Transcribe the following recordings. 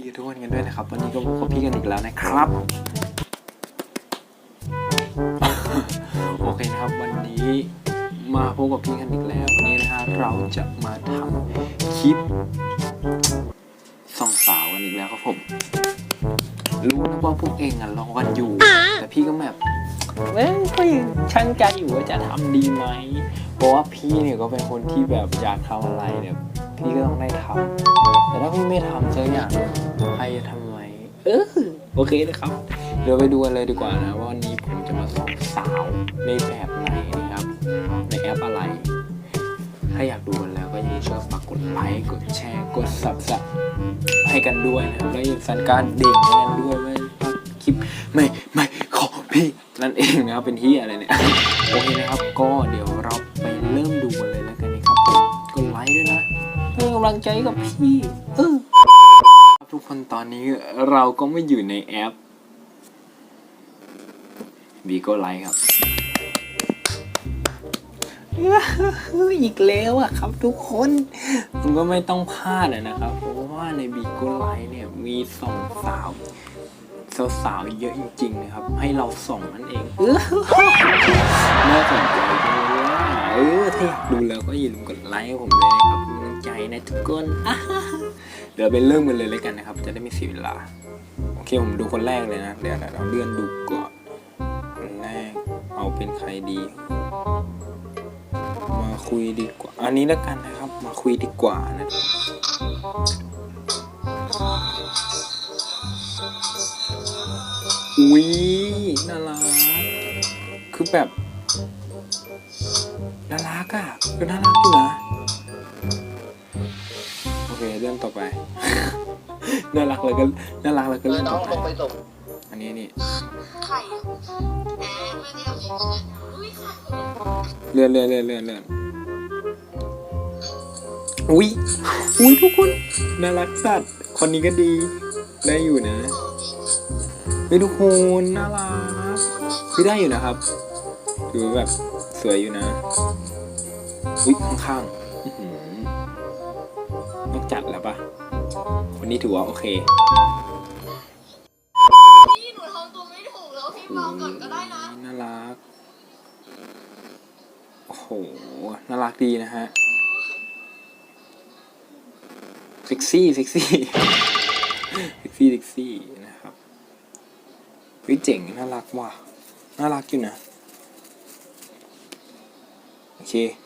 ดีทุกคนกันด้วยนะครับ วันนี้ก็พบพี่กันอีกแล้วนะครับ โอเคนะครับ วันนี้มาพบกับพี่กันอีกแล้ว วันนี้นะฮะเราจะมาทำคลิปส่องสาวกันอีกแล้วครับผม รู้นะว่าพวกเองอะรอกันอยู่ แต่พี่ก็แบบเอ้ยก็ยังช่างใจอยู่ว่าจะทำดีไหม เพราะว่าพี่เนี่ยก็เป็นคนที่แบบอยากทำอะไรเนี่ยพี่ก็ต้องได้ทำแต่ถ้าพี่ไม่ทำสักอย่าง ใครจะทำไมเออโอเคนะครับ เดี๋ยวไปดูกันเลยดีกว่านะว่าวันนี้ผมจะมาสอนสาวในแบบไหนนะครับ ในแอปอะไร ถ้าอยากดูกันแล้วก็อย่าลืมช่วยฝากกดไลค์กดแชร์กด subscribe ให้กันด้วยนะครับแล้วอย่าลืมสั่นการเด่งให้กันด้วยไม่พลาดคลิปไม่ไม่ขอพี่นั่นเองนะครับเป็นที่อะไรเนี่ยโอเคนะครับ ก็เดี๋ยวเราไปเริ่มดูกันเลยแล้วกันนะครับกดไลค์ด้วยนะเป็นกำลังใจกับพี่เออ ครับทุกคนตอนนี้เราก็ไม่อยู่ในแอปบีก็ไลค์ครับ อีกแล้วอะครับทุกคนมันก็ไม่ต้องพลาดอะนะครับ เพราะว่าในบีโกไลท์เนี่ยมีส่องสาวสาวๆเยอะจริงๆนะครับ ให้เราส่องนั่นเอง ดูแล้วก็อย่าลืมกดไลค์ให้ผมเลยนะครับกำลังใจนะทุกคน เดี๋ยวไปเริ่มกันเลยเลยกันนะครับ จะได้ไม่เสียเวลา โอเคผมดูคนแรกเลยนะ เดี๋ยวเราเลื่อนดูก่อน คนแรก เอาเป็นใครดี มาคุยดีกว่า อันนี้แล้วกันนะครับ มาคุยดีกว่านะอุ้ยน่ารัก คือแบบ น่ารักอะก็น่ารักอยู่นะโอเคเรื่องต่อไป น่ารักเลยก็น่ารักแล้วก็เออเรื่องน้ต่อองไปลงไปส่งอันนี้นี่ไข่อะแอนไม่ได้เอาจริงๆอุ้ยไข่เลื่อนเลื่อนเลื่อนเลื่อนเลื่อนอุ้ยอุ้ยทุกคนน่ารักสัตว์คนนี้ก็ดี ได้อยู่นะเฮ้ยทุกคนน่ารักคือได้อยู่นะครับถือว่าแบบสวยอยู่นะ อุ้ยข้างๆอื้อหือต้องจัดแล้วปะคนนี้ถือว่าโอเคพี่หนูทำตัวไม่ถูกแล้วพี่เบาก่อนก็ได้นะ น่ารัก โอ้โห น่ารักดีนะฮะเซ็กซี่เซ็กซี่เซ็กซี่เซ็กซี่นะครับเฮ้ยเจ๋งน่ารักว่ะน่ารักอยู่นะ โอเคต่อ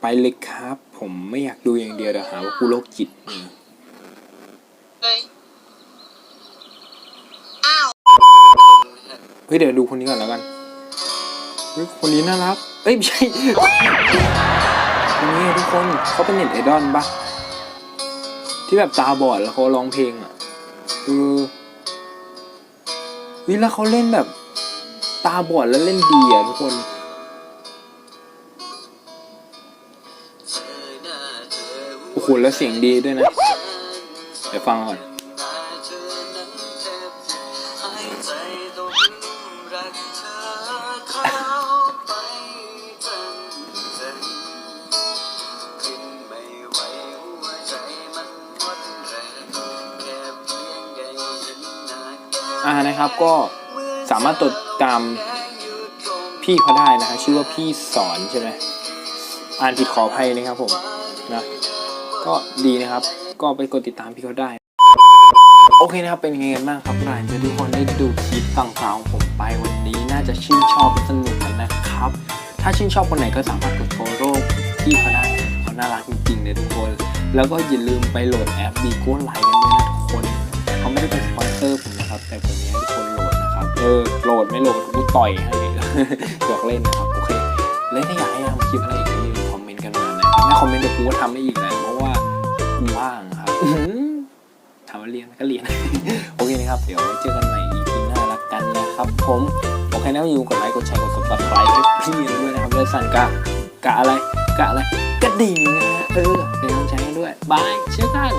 ไปเลยครับ ผมไม่อยากดูอย่างเดียวเดี๋ยวหาว่ากูโรคจิตอืมเฮ้ยอ้าวเฮ้ยเดี๋ยวดูคนนี้ก่อนแล้วกันเฮ้ยคนนี้น่ารักเอ้ยไม่ใช่คนนี้ไงทุกคนเขาเป็นเน็ตไอดอลปะที่แบบตาบอดแล้วเขาร้องเพลงอะเออวิแล้วเขาเล่นแบบ ตาบอดแล้วเล่นดีอะทุกคน โอ้โหแล้วเสียงดีด้วยนะ เดี๋ยวฟังก่อนอ่านะครับก็สามารถติดตามพี่เขาได้นะฮะชื่อว่าพี่สอนใช่ไหมอ่านผิดขออภัยนะครับผมนะ ก็ดีนะครับ ก็ไปกดติดตามพี่เขาได้ โอเคนะครับ เป็นยังไงกันบ้างครับหลายจะทุกคนได้ดูคลิปต่างๆของผมไปวันนี้น่าจะชื่นชอบและสนุกกันนะครับ ถ้าชื่นชอบคนไหนก็สามารถกด follow พี่เขาได้เขาน่ารักจริงๆเลยทุกคน แล้วก็อย่าลืมไปโหลดแอป b ีโก้ไลน์กันด้วยนะทุกคนเขาไม่ได้เป็นสปอนเซอร์ผมนะครับ แต่ผมอยากให้ทุกคนโหลดนะครับ เออโหลดไม่โหลดกูต่อยให้หยอกเล่นนะครับโอเคแล้วถ้าอยากให้ทำคลิปอะไรอีกอย่าลืมคอมเมนต์กันมานะ ถ้าคอมเมนต์เดี๋ยวกูก็ทำได้อีกแหละเพราะว่ากูว่างครับถามว่าเรียนก็เรียน โอเคนะครับ เดี๋ยวเจอกันใหม่ EP หน้าละกันนะครับ ผมโอเคนะอย่าลืมกดไลค์กดแชร์กด subscribe ให้พี่ด้วยนะครับด้วยสั่นกะกะอะไรกะอะไรกระดิ่งนะฮะเออเป็นกำลังใจให้ด้วยบายเชื่อกัน